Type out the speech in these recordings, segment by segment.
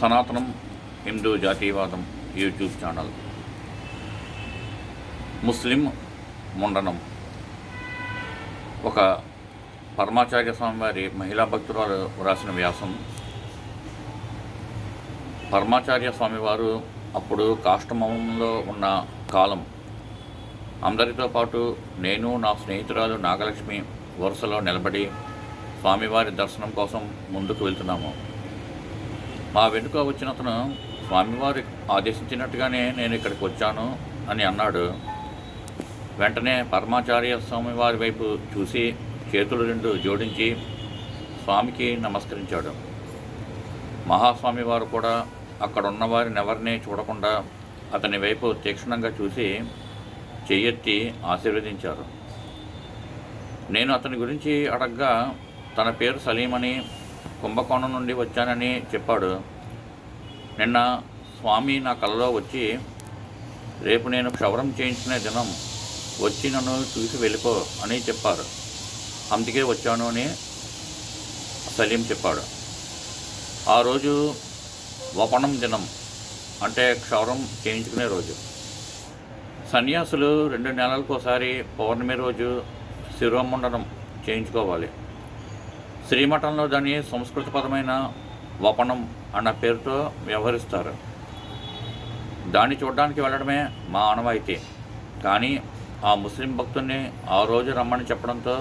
సనాతనం హిందూ జాతీయవాదం YouTube channel. ముస్లిం ముండనం. ఒక పరమాచార్య స్వామి వారి మహిళా భక్తురాలు వ్రాసిన వ్యాసం. పరమాచార్య స్వామివారు అప్పుడు కాష్టమంలో ఉన్న కాలం. అందరితో పాటు నేను నా స్నేహితురాలు నాగలక్ష్మి వరుసలో నిలబడి స్వామివారి దర్శనం కోసం ముందుకు వెళ్తున్నాము. మా వెనుక వచ్చిన అతను స్వామివారి ఆదేశించినట్టుగానే నేను ఇక్కడికి వచ్చాను అని అన్నాడు. వెంటనే పరమాచార్య స్వామివారి వైపు చూసి చేతులు రెండు జోడించి స్వామికి నమస్కరించాడు. మహాస్వామి వారు కూడా అక్కడ ఉన్నవారిని ఎవరిని చూడకుండా అతని వైపు తీక్షణంగా చూసి చెయ్యెత్తి ఆశీర్వదించారు. నేను అతని గురించి అడగ్గా తన పేరు సలీం అని కుంభకోణం నుండి వచ్చానని చెప్పాడు. నిన్న స్వామి నా కలలో వచ్చి రేపు నేను క్షవరం చేయించుకునే దినం వచ్చి నన్ను చూసి వెళ్ళిపో అని చెప్పారు. అందుకే వచ్చాను అని సలీం చెప్పాడు. ఆ రోజు వపనం దినం అంటే క్షవరం చేయించుకునే రోజు. సన్యాసులు రెండు నెలలకు ఒకసారి పౌర్ణమి రోజు శిరోముండనం చేయించుకోవాలి. శ్రీమఠంలో దాని సంస్కృతపరమైన వపనం అన్న పేరుతో వ్యవహరిస్తారు. దాన్ని చూడడానికి వెళ్ళడమే మా ఆనవాయితీ. కానీ ఆ ముస్లిం భక్తుల్ని ఆ రోజు రమ్మని చెప్పడంతో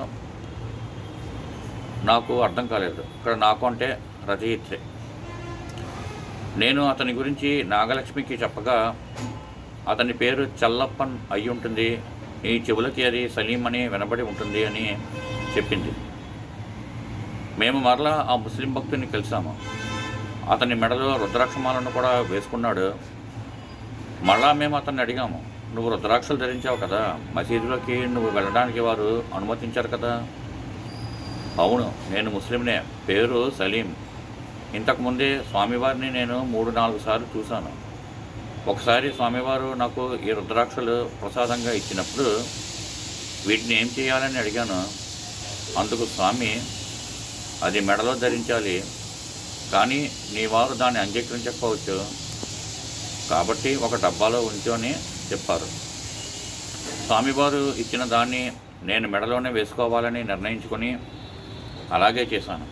నాకు అర్థం కాలేదు. ఇక్కడ నాకు అంటే రచయిత్రి నేను అతని గురించి నాగలక్ష్మికి చెప్పగా అతని పేరు చల్లప్పన్ అయి ఉంటుంది ఈ చెవులకి అది సలీం అని వినబడి ఉంటుంది అని చెప్పింది. మేము మరలా ఆ ముస్లిం భక్తుని కలిసాము. అతని మెడలో రుద్రాక్షమాలను కూడా వేసుకున్నాడు. మళ్ళా మేము అతన్ని అడిగాము నువ్వు రుద్రాక్షలు ధరించావు కదా మసీదులోకి నువ్వు వెళ్ళడానికి వారు అనుమతించారు కదా? అవును నేను ముస్లింనే పేరు సలీం. ఇంతకుముందే స్వామివారిని నేను మూడు నాలుగు సార్లు చూశాను. ఒకసారి స్వామివారు నాకు ఈ రుద్రాక్షలు ప్రసాదంగా ఇచ్చినప్పుడు వీటిని ఏం చేయాలని అడిగాను. అందుకు స్వామి అది మెడలో ధరించాలి. కానీ నీ వారు దాన్ని అంగీకరించకపోవచ్చు కాబట్టి ఒక డబ్బాలో ఉంచు అని చెప్పారు. స్వామివారు ఇచ్చిన దాన్ని నేను మెడలోనే వేసుకోవాలని నిర్ణయించుకొని అలాగే చేశాను.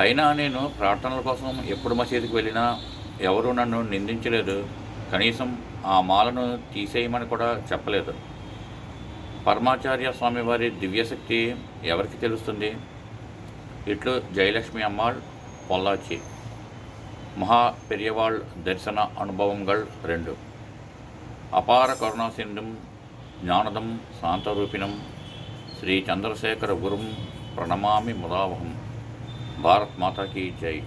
అయినా నేను ప్రార్థనల కోసం ఎప్పుడు మసీదుకి వెళ్ళినా ఎవరూ నన్ను నిందించలేదు. కనీసం ఆ మాలను తీసేయమని కూడా చెప్పలేదు. పరమాచార్య స్వామివారి దివ్యశక్తి ఎవరికి తెలుస్తుంది? ఇట్లు జయలక్ష్మి అమ్మాள் పొల్లాచి. మహా పెరియవాళ్ దర్శన అనుభవంగళ్ రెండు. అపార కరుణాసింధుం జ్ఞానదం శాంతరూపిణం శ్రీ చంద్రశేఖర గురుం ప్రణమామి ముదావహం. భారత్ మాతాకి జై.